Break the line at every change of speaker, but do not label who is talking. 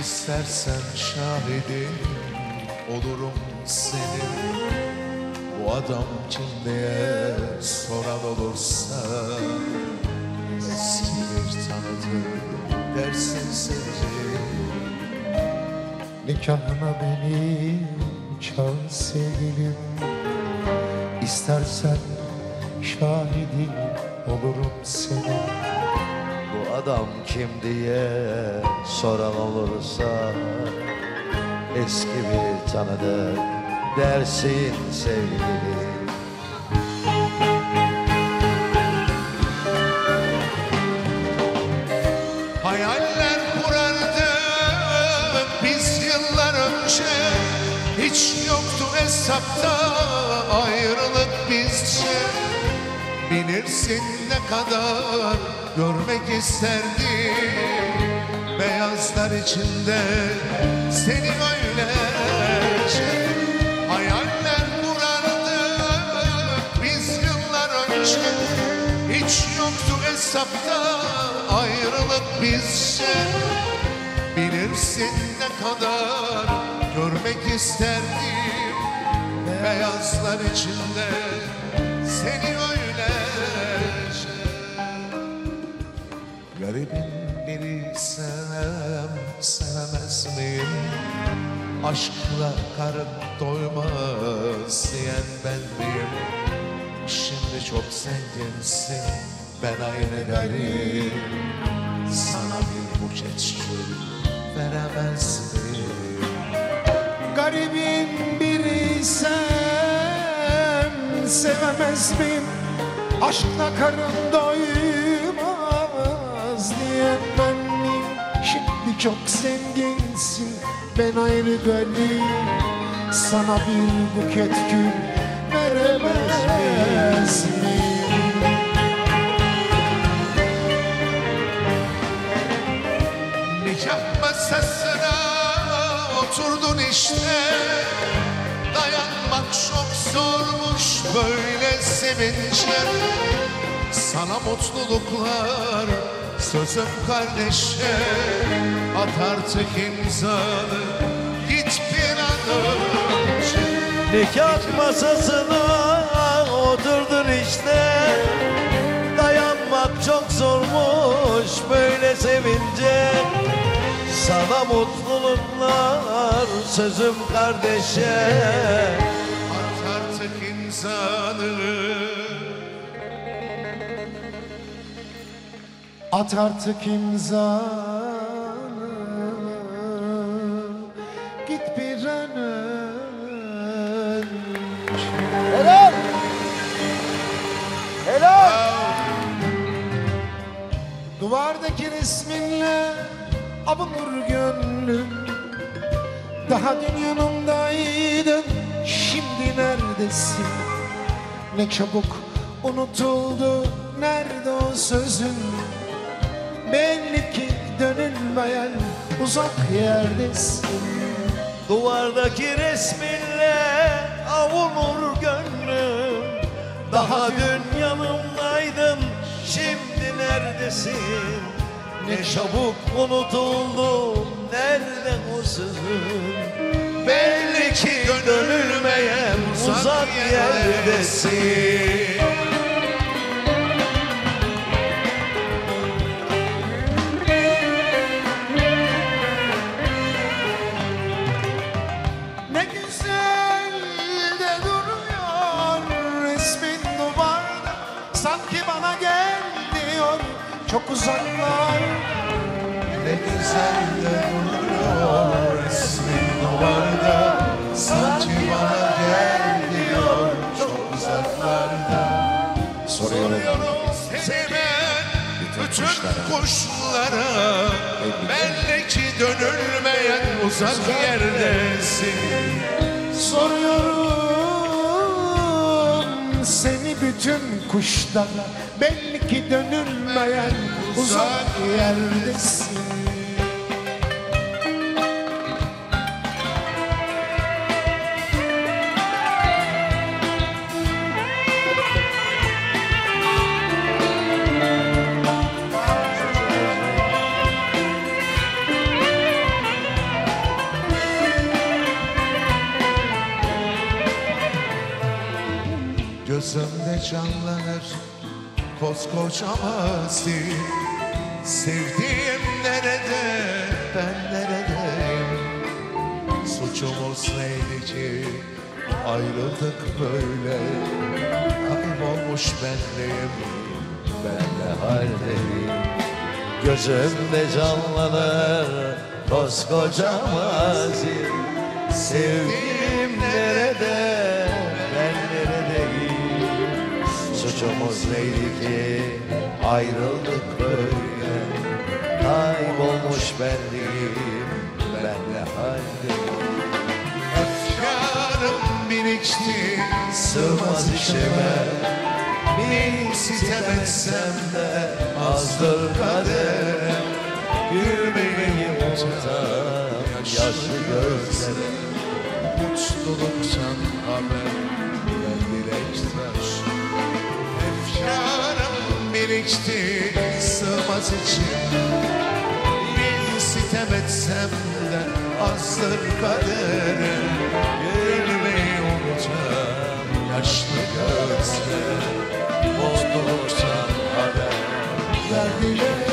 İstersen şahidim olurum senin. Bu adam kim diye soran olursa Eski bir tanıdık dersin sevdiğim Nikahına beni çağır sevgilim İstersen şahidim olurum senin
adam kim diye soran olursa Eski bir tanıdık dersin sevgilim
Hayaller kurardık biz yıllar önce. Hiç yoktu hesapta ayrılık bizce Bilirsin ne kadar görmek isterdim. Beyazlar içinde seni öylece Hayaller kurardık biz yıllar önce Hiç yoktu hesapta ayrılık bizce. Bilirsin ne kadar görmek isterdim. Beyazlar içinde seni öylece Garibin biri sevmem, sevemez miyim? Aşkla karın doymaz diyen ben miyim? Şimdi çok zenginsin, ben aynı garip Sana bir buket gül veremez miyim?
Garibim biriysem sevemez miyim? Aşkla karın doymaz miyim? Şimdi çok zenginsin ben ayrı garip Sana bir buket gül veremez miyim?
Nikah masasına oturdun işte Dayanmak çok zormuş böyle sevince Sana mutluluklar sözüm kardeşe At artık imzanı git bir an önce.
Nikah masasına oturdun işte. Dayanmak çok zormuş böyle sevince. Sana mutluluklar sözüm kardeşe.
At artık imzanı
At artık imzanı. Git bir an önce.
Helal! Helal!
Duvardaki resminle avunur gönlüm. Daha dün yanımdaydın Şimdi neredesin? Ne çabuk unutuldu Nerede o sözün Belli ki dönülmeyen uzak yerdesin.
Duvardaki resminle avunur gönlüm. Daha dün yanımdaydın şimdi neredesin? Ne çabuk unutuldu nerede o Belli ki dönülmeyen uzak yerdesin
çok uzaklar
Ne güzel de duruyor resmin duvarda. Sanki bana gel diyor çok uzaklarda. Soruyorum seven bütün kuşlara. Belli ki dönülmeyen uzak yerdesin.
Soruyorum bütün kuşlara Belli ki dönülmeyen uzak yerdesin
canlanır Koskoca mazi Sevdiğim nerede ben neredeyim? Suçumuz neydi ki ayrıldık böyle. Kaybolmuş benliğim ben ne haldeyim?
Gözümde canlanır koskoca mazi Sevdiğim nerede, Suçumuz neydi ki? Ayrıldık böyle. Kaybolmuş benliğim, ben ne haldeyim
Efkarım birikti
Sığmaz içime
Bir sitem etsem de azdır kader
Gülmeyi unutan yaşlı gözlerim.
Mutluluktan haber ver dilekler Efkarım birikti sığmaz içim Bir sitem etsem de azdır kader Gülmeyi unutan yaşlı gözler Mutluluktan haber ver